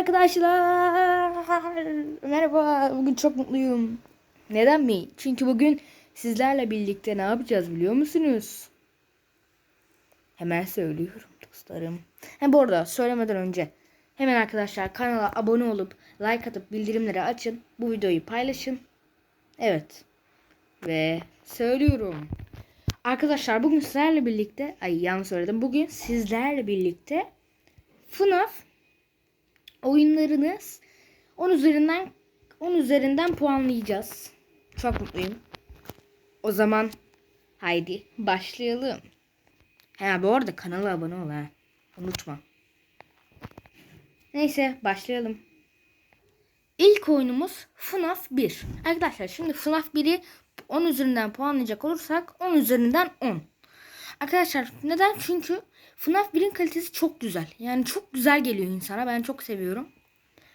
arkadaşlar. Merhaba. Bugün çok mutluyum. Neden mi? Çünkü bugün sizlerle birlikte ne yapacağız biliyor musunuz? Hemen söylüyorum dostlarım. Hem bu arada söylemeden önce hemen arkadaşlar kanala abone olup like atıp bildirimleri açın. Bu videoyu paylaşın. Evet. Ve söylüyorum. Arkadaşlar bugün sizlerle birlikte ay yanlış söyledim. Bugün sizlerle birlikte FNAF oyunlarınız 10 üzerinden 10 üzerinden puanlayacağız. Çok mutluyum. O zaman haydi başlayalım. Ha bu arada kanala abone ol ha. Unutma. Neyse başlayalım. İlk oyunumuz FNAF 1. Arkadaşlar şimdi FNAF 1'i 10 üzerinden puanlayacak olursak 10 üzerinden 10. Arkadaşlar neden? Çünkü FNAF 1'in kalitesi çok güzel. Yani çok güzel geliyor insana. Ben çok seviyorum.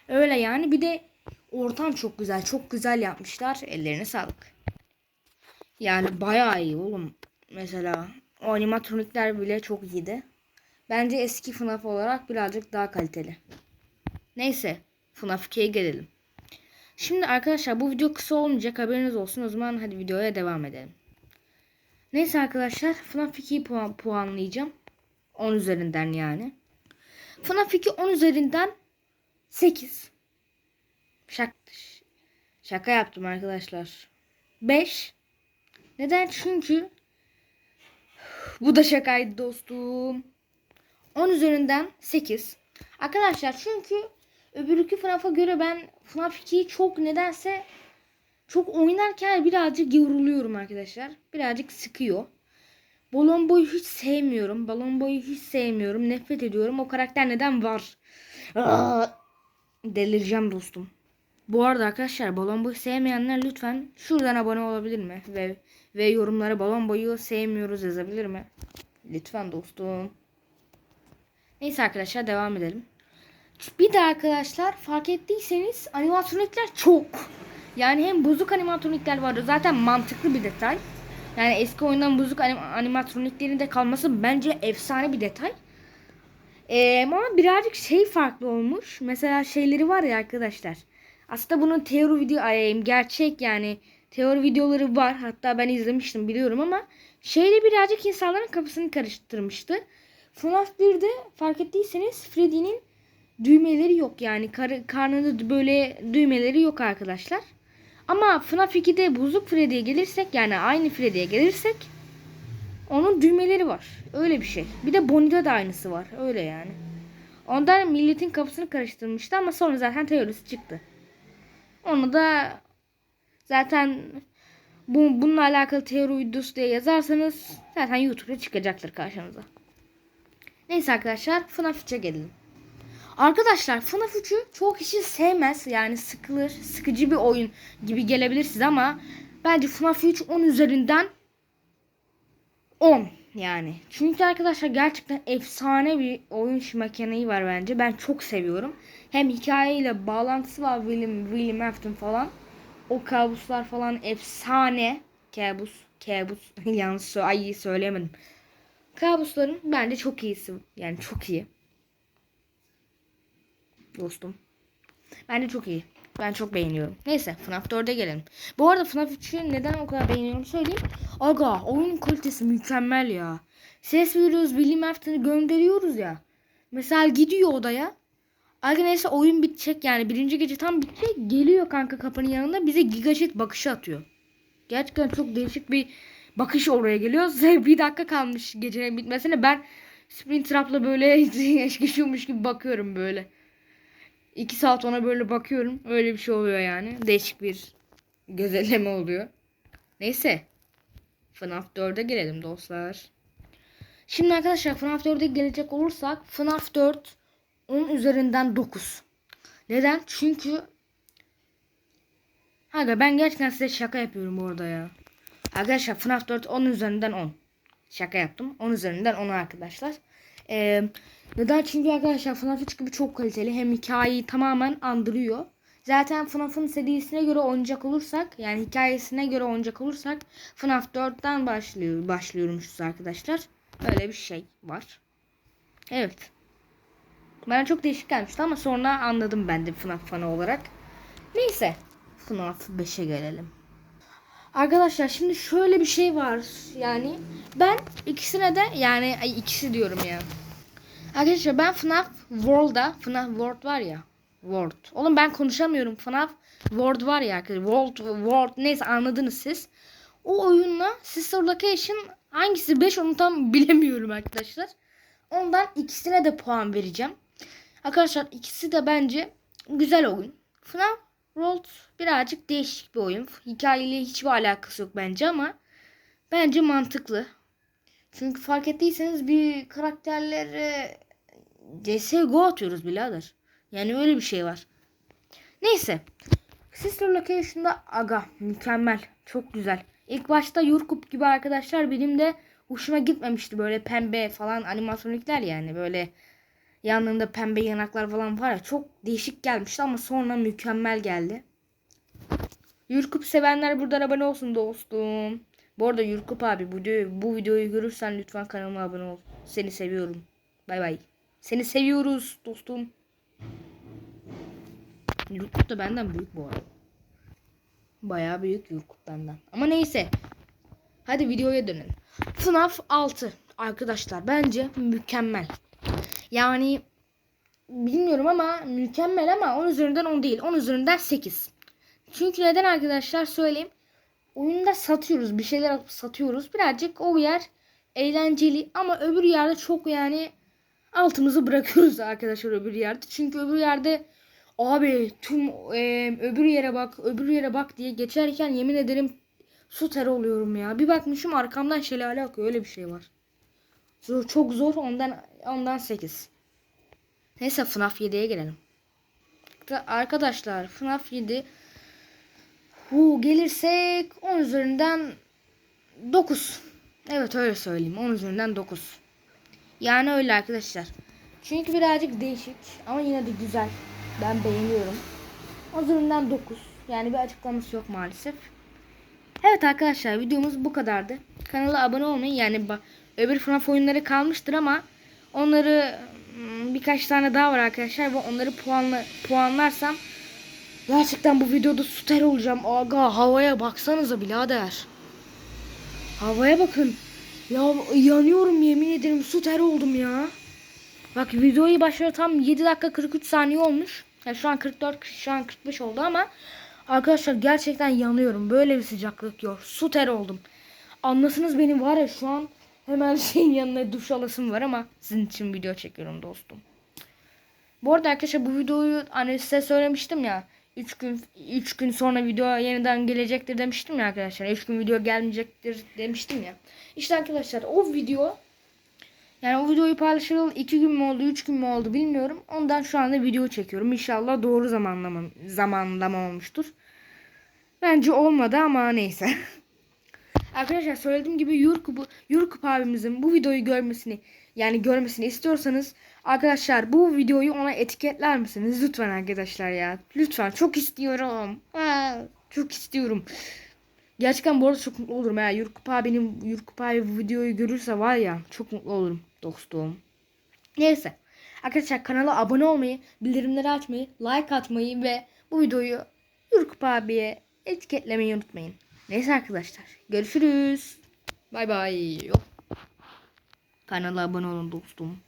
Öyle yani. Bir de ortam çok güzel. Çok güzel yapmışlar. Ellerine sağlık. Yani bayağı iyi oğlum. Mesela o animatronikler bile çok iyiydi. Bence eski FNAF olarak birazcık daha kaliteli. Neyse. FNAF 2'ye gelelim. Şimdi arkadaşlar bu video kısa olmayacak haberiniz olsun. O zaman hadi videoya devam edelim. Neyse arkadaşlar FNAF 2'yi puan, puanlayacağım. 10 üzerinden yani. FNAF 2 10 üzerinden 8. Şaka, şaka yaptım arkadaşlar. 5. Neden? Çünkü bu da şakaydı dostum. 10 üzerinden 8. Arkadaşlar çünkü öbürkü FNAF'a göre ben FNAF 2'yi çok nedense çok oynarken birazcık yoruluyorum arkadaşlar. Birazcık sıkıyor. Balon boyu hiç sevmiyorum. Balon boyu hiç sevmiyorum. Nefret ediyorum. O karakter neden var? Delireceğim dostum. Bu arada arkadaşlar balon boyu sevmeyenler lütfen şuradan abone olabilir mi? Ve ve yorumlara balon boyu sevmiyoruz yazabilir mi? Lütfen dostum. Neyse arkadaşlar devam edelim. Bir de arkadaşlar fark ettiyseniz animatronikler çok. Yani hem bozuk animatronikler vardı. Zaten mantıklı bir detay. Yani eski oyundan bozuk anim animatroniklerin de kalması bence efsane bir detay. Ee, ama birazcık şey farklı olmuş. Mesela şeyleri var ya arkadaşlar. Aslında bunun teori video gerçek yani teori videoları var. Hatta ben izlemiştim biliyorum ama şeyle birazcık insanların kafasını karıştırmıştı. FNAF 1'de fark ettiyseniz Freddy'nin düğmeleri yok yani kar karnında böyle düğmeleri yok arkadaşlar. Ama FNAF 2'de bozuk Freddy'ye gelirsek yani aynı Freddy'ye gelirsek onun düğmeleri var. Öyle bir şey. Bir de Bonnie'de de aynısı var. Öyle yani. Ondan milletin kafasını karıştırmıştı ama sonra zaten teorisi çıktı. Onu da zaten bu, bununla alakalı teori videosu diye yazarsanız zaten YouTube'da çıkacaktır karşınıza. Neyse arkadaşlar FNAF 3'e gelelim. Arkadaşlar FNAF 3'ü çoğu kişi sevmez. Yani sıkılır, sıkıcı bir oyun gibi gelebilir size ama bence FNAF 3 10 üzerinden 10 yani. Çünkü arkadaşlar gerçekten efsane bir oyun mekaniği var bence. Ben çok seviyorum. Hem hikayeyle bağlantısı var William, William Afton falan. O kabuslar falan efsane. Kabus, kabus. Yanlış ay söyleyemedim. Kabusların bence çok iyisi. Yani çok iyi dostum. Bence çok iyi. Ben çok beğeniyorum. Neyse FNAF 4'e gelelim. Bu arada FNAF 3'ü neden o kadar beğeniyorum söyleyeyim. Aga oyun kalitesi mükemmel ya. Ses veriyoruz William Afton'ı gönderiyoruz ya. Mesela gidiyor odaya. Aga neyse oyun bitecek yani birinci gece tam bitecek. Geliyor kanka kapının yanında bize gigajet bakışı atıyor. Gerçekten çok değişik bir bakış oraya geliyor. bir dakika kalmış gecenin bitmesine ben Springtrap'la böyle geçiyormuş gibi bakıyorum böyle. 2 saat ona böyle bakıyorum. Öyle bir şey oluyor yani. Değişik bir gözelleme oluyor. Neyse. FNAF 4'e gelelim dostlar. Şimdi arkadaşlar FNAF 4'e gelecek olursak FNAF 4 10 üzerinden 9. Neden? Çünkü Aga ben gerçekten size şaka yapıyorum bu arada ya. Arkadaşlar FNAF 4 10 üzerinden 10. Şaka yaptım. 10 üzerinden 10 arkadaşlar. Ee, neden? Çünkü arkadaşlar FNAF 3 gibi çok kaliteli. Hem hikayeyi tamamen andırıyor. Zaten FNAF'ın serisine göre oynayacak olursak yani hikayesine göre oynayacak olursak FNAF 4'ten başlıyor, başlıyormuşuz arkadaşlar. Öyle bir şey var. Evet. Bana çok değişik gelmişti ama sonra anladım ben de FNAF fanı olarak. Neyse. FNAF 5'e gelelim. Arkadaşlar şimdi şöyle bir şey var. Yani ben ikisine de yani ay ikisi diyorum ya. Arkadaşlar ben FNAF World'da FNAF World var ya. World. Oğlum ben konuşamıyorum. FNAF World var ya arkadaşlar. World, World neyse anladınız siz. O oyunla Sister Location hangisi 5 onu tam bilemiyorum arkadaşlar. Ondan ikisine de puan vereceğim. Arkadaşlar ikisi de bence güzel oyun. FNAF World birazcık değişik bir oyun. Hikayeyle hiçbir alakası yok bence ama bence mantıklı. Çünkü fark ettiyseniz bir karakterlere CSGO atıyoruz birader. Yani öyle bir şey var. Neyse. Sister Location'da aga mükemmel. Çok güzel. İlk başta Yurkup gibi arkadaşlar benim de hoşuma gitmemişti. Böyle pembe falan animatronikler yani. Böyle yanlarında pembe yanaklar falan var ya. Çok değişik gelmişti ama sonra mükemmel geldi. Yurkup sevenler buradan abone olsun dostum. Bu arada Yurkup abi bu, bu videoyu görürsen lütfen kanalıma abone ol. Seni seviyorum. Bay bay. Seni seviyoruz dostum. Yurkup da benden büyük bu arada. Bayağı büyük Yurkup benden. Ama neyse. Hadi videoya dönelim. FNAF 6 arkadaşlar bence mükemmel. Yani bilmiyorum ama mükemmel ama 10 üzerinden 10 değil. 10 üzerinden 8. Çünkü neden arkadaşlar söyleyeyim. Oyunda satıyoruz. Bir şeyler satıyoruz. Birazcık o yer eğlenceli ama öbür yerde çok yani altımızı bırakıyoruz arkadaşlar öbür yerde. Çünkü öbür yerde abi tüm e, öbür yere bak öbür yere bak diye geçerken yemin ederim su ter oluyorum ya. Bir bakmışım arkamdan şelale akıyor öyle bir şey var. Zor, çok zor ondan ondan 8. Neyse FNAF 7'ye gelelim. Arkadaşlar FNAF 7 Hu gelirsek 10 üzerinden 9. Evet öyle söyleyeyim. 10 üzerinden 9. Yani öyle arkadaşlar. Çünkü birazcık değişik ama yine de güzel. Ben beğeniyorum. 10 üzerinden 9. Yani bir açıklaması yok maalesef. Evet arkadaşlar videomuz bu kadardı. Kanala abone olmayı yani öbür FNAF oyunları kalmıştır ama onları hmm, birkaç tane daha var arkadaşlar ve onları puanla, puanlarsam Gerçekten bu videoda süper olacağım. Aga havaya baksanıza birader. Havaya bakın. Ya yanıyorum yemin ederim süper oldum ya. Bak videoyu başladı tam 7 dakika 43 saniye olmuş. Ya şu an 44 şu an 45 oldu ama arkadaşlar gerçekten yanıyorum. Böyle bir sıcaklık yok. Süper oldum. Anlasınız benim var ya şu an hemen şeyin yanına duş alasım var ama sizin için video çekiyorum dostum. Bu arada arkadaşlar bu videoyu hani size söylemiştim ya. 3 gün 3 gün sonra video yeniden gelecektir demiştim ya arkadaşlar. 3 gün video gelmeyecektir demiştim ya. İşte arkadaşlar o video yani o videoyu paylaşalı 2 gün mü oldu 3 gün mü oldu bilmiyorum. Ondan şu anda video çekiyorum. İnşallah doğru zamanlama, zamanlama olmuştur. Bence olmadı ama neyse. Arkadaşlar söylediğim gibi Yurkup, Yurkup abimizin bu videoyu görmesini yani görmesini istiyorsanız arkadaşlar bu videoyu ona etiketler misiniz? Lütfen arkadaşlar ya. Lütfen çok istiyorum. Çok istiyorum. Gerçekten bu arada çok mutlu olurum ya. Yurkup abinin Yurkup abi bu videoyu görürse var ya çok mutlu olurum dostum. Neyse. Arkadaşlar kanala abone olmayı, bildirimleri açmayı, like atmayı ve bu videoyu Yurkup abiye etiketlemeyi unutmayın. Neyse arkadaşlar. Görüşürüz. Bay bay. Kanala abone olun dostum.